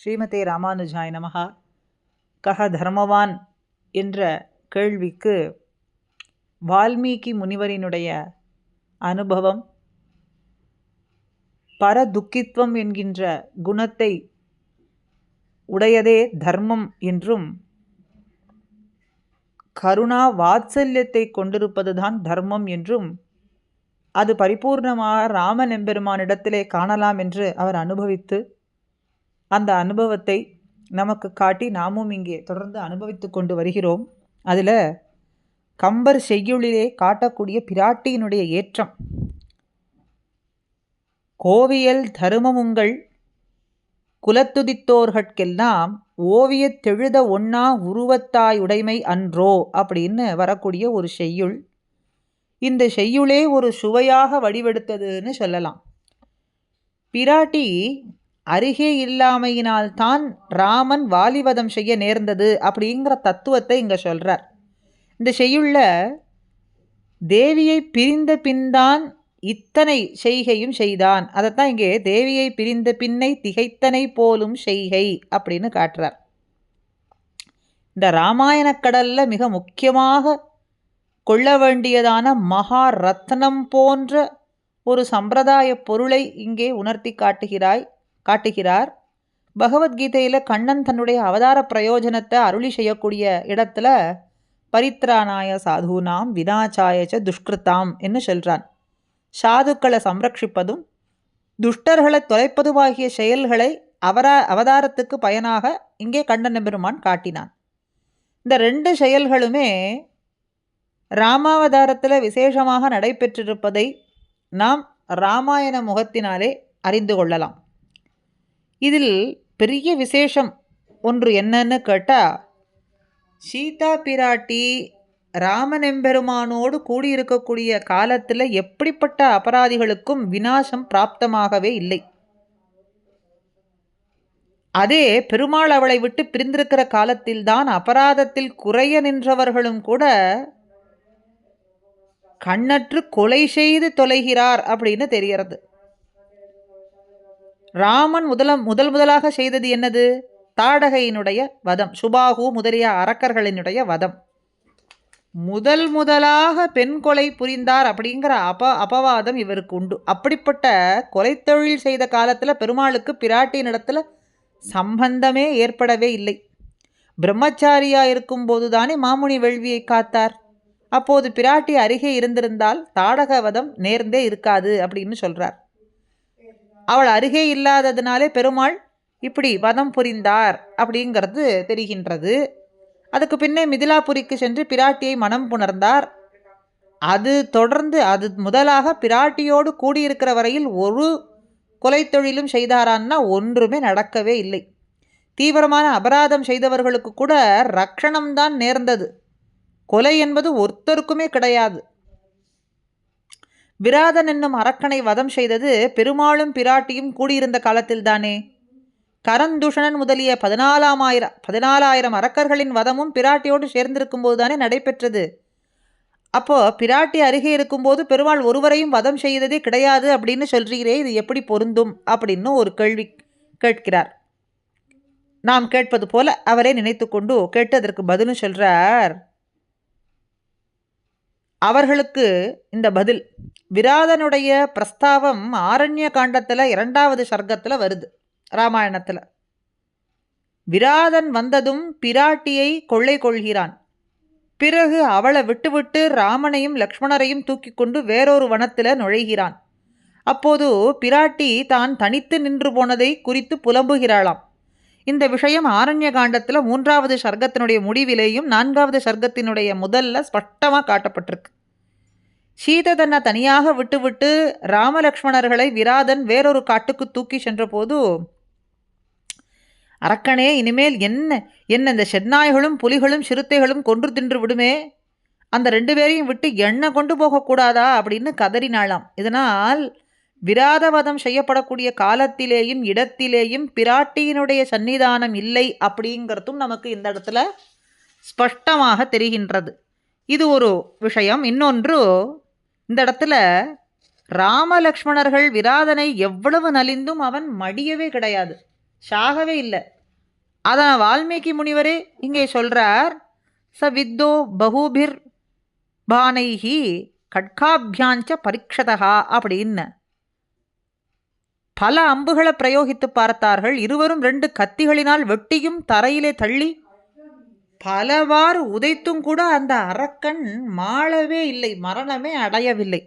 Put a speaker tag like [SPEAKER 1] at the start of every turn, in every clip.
[SPEAKER 1] ஸ்ரீமதே ராமானுஜாய் நமகா கஹ தர்மவான் என்ற கேள்விக்கு வால்மீகி முனிவரினுடைய அனுபவம் பரதுக்கித்வம் என்கின்ற குணத்தை உடையதே தர்மம் என்றும் கருணா வாத்சல்யத்தை கொண்டிருப்பதுதான் தர்மம் என்றும் அது பரிபூர்ணமாக ராமன் எம்பெருமானிடத்திலே காணலாம் என்று அவர் அனுபவித்து அந்த அனுபவத்தை நமக்கு காட்டி நாமும் இங்கே தொடர்ந்து அனுபவித்து கொண்டு வருகிறோம். அதில் கம்பர் செய்யுளிலே காட்டக்கூடிய பிராட்டியினுடைய ஏற்றம். கோவியல் தருமமுங்கள் குலத்துதித்தோர்கட்கெல்லாம் ஓவியத்தெழுத ஒன்னா உருவத்தாயுடைமை அன்றோ அப்படின்னு வரக்கூடிய ஒரு செய்யுள். இந்த செய்யுளே ஒரு சுவையாக வடிவெடுத்ததுன்னு சொல்லலாம். பிராட்டி அருகே இல்லாமையினால்தான் ராமன் வாலிவதம் செய்ய நேர்ந்தது அப்படிங்கிற தத்துவத்தை இங்கே சொல்கிறார் இந்த செய்யுள்ள தேவியை பிரிந்த பின்தான் இத்தனை செய்கையும் செய்தான். அதைத்தான் இங்கே தேவியை பிரிந்த பின்னை திகைத்தனை போலும் செய்கை அப்படின்னு காட்டுறார். இந்த ராமாயணக் கடலில் மிக முக்கியமாக கொள்ள வேண்டியதான மகா ரத்னம் போன்ற ஒரு சம்பிரதாய பொருளை இங்கே உணர்த்தி காட்டுகிறாய். காட்டுகிறார். பகவத்கீதையில் கண்ணன் தன்னுடைய அவதார பிரயோஜனத்தை அருளி செய்யக்கூடிய இடத்துல பரித்ராணாய சாதுனாம் வினாச்சாயச்ச துஷ்கிருத்தாம் என்று சொல்கிறான் சாதுக்களை சம்ரட்சிப்பதும் துஷ்டர்களை தொலைப்பதுமாகிய செயல்களை அவரா அவதாரத்துக்கு பயனாக இங்கே கண்ணன் பெருமான் காட்டினான். இந்த ரெண்டு செயல்களுமே ராமாவதாரத்தில் விசேஷமாக நடைபெற்றிருப்பதை நாம் ராமாயண முகத்தினாலே அறிந்து கொள்ளலாம். இதில் பெரிய விசேஷம் ஒன்று என்னன்னு கேட்டால் சீதா பிராட்டி ராமனெம்பெருமானோடு கூடியிருக்கக்கூடிய காலத்தில் எப்படிப்பட்ட அபராதிகளுக்கும் வினாசம் பிராப்தமாகவே இல்லை. அதே பெருமாள் அவளை விட்டு பிரிந்திருக்கிற காலத்தில்தான் அபராதத்தில் குறைய நின்றவர்களும் கூட கண்ணற்று கொலை செய்து தொலைகிறார் அப்படின்னு தெரிகிறது. ராமன் முதல முதல் முதலாக செய்தது என்னது? தாடகையினுடைய வதம் சுபாகு முதலிய அரக்கர்களினுடைய வதம். முதல் முதலாக பெண் கொலை புரிந்தார் அப்படிங்கிற அப அபவாதம் இவருக்கு உண்டு. அப்படிப்பட்ட கொலை தொழில் செய்த காலத்தில் பெருமாளுக்கு பிராட்டியினிடத்தில் சம்பந்தமே ஏற்படவே இல்லை. பிரம்மச்சாரியா இருக்கும்போது தானே மாமுனி வேள்வியை காத்தார். அப்போது பிராட்டி அருகே இருந்திருந்தால் தாடகவதம் நேர்ந்தே இருக்காது அப்படின்னு சொல்கிறார் அவள் அருகே இல்லாததுனாலே பெருமாள் இப்படி வதம் புரிந்தார் அப்படிங்கிறது தெரிகின்றது. அதுக்கு பின்னே மிதிலாபுரிக்கு சென்று பிராட்டியை மனம் புணர்ந்தார். அது தொடர்ந்து அது முதலாக பிராட்டியோடு கூடியிருக்கிற வரையில் ஒரு கொலை தொழிலும் செய்தாரான்னா ஒன்றுமே நடக்கவே இல்லை. தீவிரமான அபராதம் செய்தவர்களுக்கு கூட ரக்ஷணம்தான் நேர்ந்தது. கொலை என்பது ஒருத்தருக்குமே கிடையாது. விராதன் என்னும் அரக்கனை வதம் செய்தது பெருமாளும் பிராட்டியும் கூடியிருந்த காலத்தில்தானே? கரந்துஷணன் முதலிய பதினாலாம் ஆயிரம் பதினாலாயிரம் அரக்கர்களின் வதமும் பிராட்டியோடு சேர்ந்திருக்கும் போதுதானே நடைபெற்றது. அப்போ பிராட்டி அருகே இருக்கும்போது பெருமாள் ஒருவரையும் வதம் செய்ததே கிடையாது அப்படின்னு சொல்கிறீரே இது எப்படி பொருந்தும் அப்படின்னு ஒரு கேள்வி கேட்கிறார். நாம் கேட்பது போல அவரே நினைத்து கொண்டு கேட்டு அதற்கு பதிலும் சொல்கிறார் அவர்களுக்கு இந்த பதில் விராதனுடைய பிரஸ்தாவம் ஆரண்ய காண்டத்தில் இரண்டாவது சர்க்கத்தில் வருது ராமாயணத்தில். விராதன் வந்ததும் பிராட்டியை கொள்ளை கொள்கிறான். பிறகு அவளை விட்டுவிட்டு ராமனையும் லக்ஷ்மணரையும் தூக்கி கொண்டு வேறொரு வனத்தில் நுழைகிறான். அப்போது பிராட்டி தான் தனித்து நின்று போனதை குறித்து புலம்புகிறாளாம். இந்த விஷயம் ஆரண்ய காண்டத்தில் மூன்றாவது சர்க்கத்தினுடைய முடிவிலேயும் நான்காவது சர்க்கத்தினுடைய முதல்ல ஸ்பஷ்டமாக காட்டப்பட்டிருக்கு. சீத தன்னை தனியாக விட்டுவிட்டு ராமலக்ஷ்மணர்களை விராதன் வேறொரு காட்டுக்கு தூக்கி சென்றபோது அரக்கனே இனிமேல் என்ன என்ன இந்த செந்நாய்களும் புலிகளும் சிறுத்தைகளும் கொன்று தின்று விடுமே? அந்த ரெண்டு பேரையும் விட்டு எண்ணெய் கொண்டு போகக்கூடாதா? அப்படின்னு கதறினாளாம். இதனால் விராதவதம் செய்யப்படக்கூடிய காலத்திலேயும் இடத்திலேயும் பிராட்டியினுடைய சன்னிதானம் இல்லை அப்படிங்கிறதும் நமக்கு இந்த இடத்துல ஸ்பஷ்டமாக தெரிகின்றது. இது ஒரு விஷயம். இன்னொன்று இந்த இடத்துல ராமலக்ஷ்மணர்கள் விராதனை எவ்வளவு நலிந்தும் அவன் மடியவே கிடையாது. சாகவே இல்லை. அதான் வால்மீகி முனிவரே இங்கே சொல்கிறார் ச வித்தோ பகுபிர் பானைகி கட்காபியாஞ்ச பரீட்சதா அப்படின்னு. பல அம்புகளை பிரயோகித்து பார்த்தார்கள். இருவரும் ரெண்டு கத்திகளினால் வெட்டியும் தரையிலே தள்ளி பலவாறு உதைத்தும் கூட அந்த அரக்கன் மாளவே இல்லை மரணமே அடையவில்லை.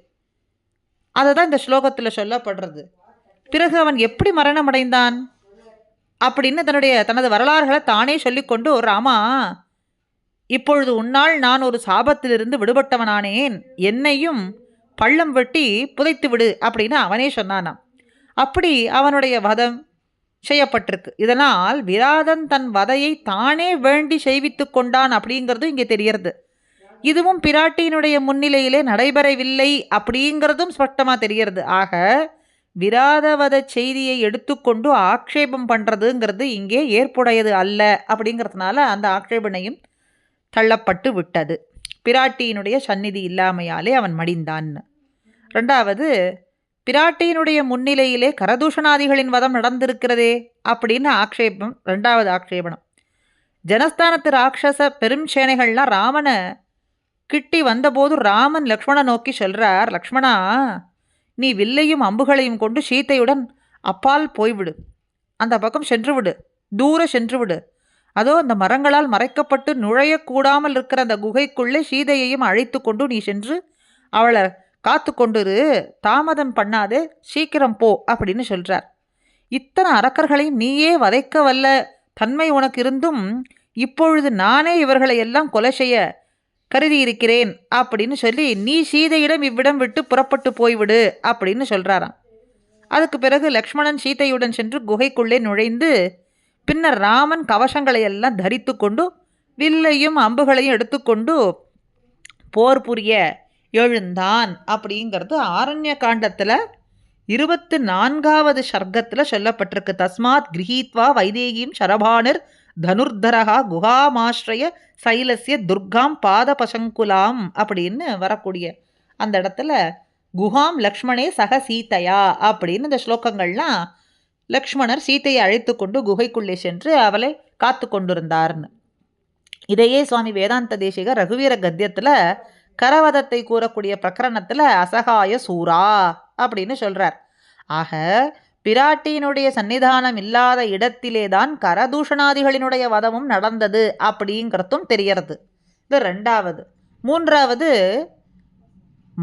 [SPEAKER 1] அதுதான் இந்த ஸ்லோகத்தில் சொல்லப்படுறது. பிறகு அவன் எப்படி மரணம் அடைந்தான் அப்படின்னு தன்னுடைய தனது வரலாறுகளை தானே சொல்லிக்கொண்டு ராமா இப்பொழுது உன்னால் நான் ஒரு சாபத்திலிருந்து விடுபட்டவனானேன். என்னையும் பள்ளம் வெட்டி புதைத்து விடு அப்படின்னு அவனே சொன்னானாம். அப்படி அவனுடைய வதம் செய்யப்பட்டிருக்கு. இதனால் விராதன் தன் வதையை தானே வேண்டி செய்வித்து கொண்டான் அப்படிங்கிறதும் இங்கே தெரியறது இதுவும் பிராட்டியினுடைய முன்னிலையிலே நடைபெறவில்லை அப்படிங்கிறதும் ஸ்பஷ்டமாக தெரியறது ஆக விராதவத செய்தியை எடுத்துக்கொண்டு ஆக்ஷேபம் பண்ணுறதுங்கிறது இங்கே ஏற்புடையது அல்ல அப்படிங்கிறதுனால அந்த ஆக்ஷேபனையும் தள்ளப்பட்டு விட்டது. பிராட்டியினுடைய சந்நிதி இல்லாமையாலே அவன் மடிந்தான். ரெண்டாவது பிராட்டியினுடைய முன்னிலையிலே கரதூஷணாதிகளின் வதம் நடந்திருக்கிறதே அப்படின்னு ஆக்ஷேபம் ரெண்டாவது ஆக்ஷேபணம் ஜனஸ்தானத்து ராட்சச பெரும் சேனைகள்லாம் ராமனை கிட்டி வந்தபோது ராமன் லக்ஷ்மண நோக்கி சொல்கிறார் லக்ஷ்மணா நீ வில்லையும் அம்புகளையும் கொண்டு சீத்தையுடன் அப்பால் போய்விடு. அந்த பக்கம் சென்று விடு தூர சென்று விடு அதோ அந்த மரங்களால் மறைக்கப்பட்டு நுழையக்கூடாமல் இருக்கிற அந்த குகைக்குள்ளே சீதையையும் அழைத்து கொண்டு நீ சென்று அவளை காத்து கொண்டுரு தாமதம் பண்ணாதே சீக்கிரம் போ அப்படின்னு சொல்கிறார் இத்தனை அரக்கர்களையும் நீயே வதைக்க வல்ல. தன்மை உனக்கு இருந்தும் இப்பொழுது நானே இவர்களை எல்லாம் கொலை செய்ய கருதி இருக்கிறேன் அப்படின்னு சொல்லி நீ சீதையிடம் இவ்விடம் விட்டு புறப்பட்டு போய்விடு அப்படின்னு சொல்கிறாராம் அதுக்கு பிறகு லக்ஷ்மணன் சீதையுடன் சென்று குகைக்குள்ளே நுழைந்து பின்னர் ராமன் கவசங்களை எல்லாம் தரித்து கொண்டு வில்லையும் அம்புகளையும் எடுத்துக்கொண்டு போர் புரிய எழுந்தான் அப்படிங்கிறது ஆரண்ய காண்டத்தில் இருபத்து நான்காவது சர்க்கத்தில் சொல்லப்பட்டிருக்கு. தஸ்மாத் கிரகீத்வா வைதேகியும் சரபானிர் தனுர்தரகா குஹாமாஸ்ரய சைலசிய துர்காம் பாத பசங்குலாம் அப்படின்னு வரக்கூடிய அந்த இடத்துல குஹாம் லக்ஷ்மணே சக சீதையா அப்படின்னு இந்த ஸ்லோகங்கள்லாம் லக்ஷ்மணர் சீத்தையை அழைத்து கொண்டு குகைக்குள்ளே சென்று அவளை காத்து கொண்டிருந்தார்னு. இதையே சுவாமி வேதாந்த தேசிக ரகுவீர கத்தியத்தில் கரவதத்தை கூறக்கூடிய பிரகரணத்தில் அசகாய சூரா அப்படின்னு சொல்கிறார் ஆக பிராட்டியினுடைய சன்னிதானம் இல்லாத இடத்திலே தான் கரதூஷணாதிகளினுடைய வதமும் நடந்தது அப்படிங்கிறதும் தெரியறது. இது ரெண்டாவது. மூன்றாவது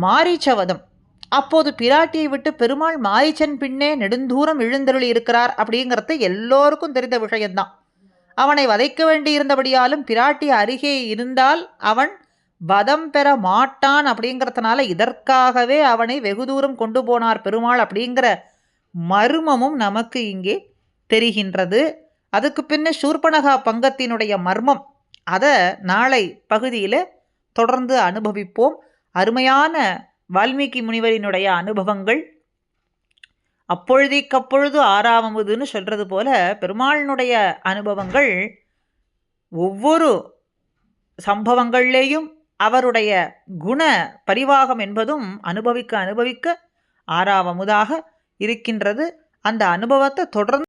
[SPEAKER 1] மாரீச்சவதம். அப்போது பிராட்டியை விட்டு பெருமாள் மாரிச்சன் பின்னே நெடுந்தூரம் எழுந்தருளி இருக்கிறார் அப்படிங்கிறது எல்லோருக்கும் தெரிந்த விஷயம்தான். அவனை வதைக்க வேண்டியிருந்தபடியாலும் பிராட்டி அருகே இருந்தால் அவன் வதம் பெற மாட்டான் அப்படிங்கிறதுனால இதற்காகவே அவனை வெகு தூரம் கொண்டு போனார் பெருமாள் அப்படிங்கிற மர்மமும் நமக்கு இங்கே தெரிகின்றது. அதுக்கு பின்ன சூர்பனகா பங்கத்தினுடைய மர்மம். அதை நாளை பகுதியில் தொடர்ந்து அனுபவிப்போம். அருமையான வால்மீகி முனிவரினுடைய அனுபவங்கள். அப்பொழுதைக்கப்பொழுது ஆறாவதுன்னு சொல்கிறது போல பெருமாளினுடைய அனுபவங்கள் ஒவ்வொரு சம்பவங்கள்லேயும் அவருடைய குண பரிவாகம் என்பதும் அனுபவிக்க அனுபவிக்க ஆறாவமுதாக இருக்கின்றது. அந்த அனுபவத்தை தொடர்ந்து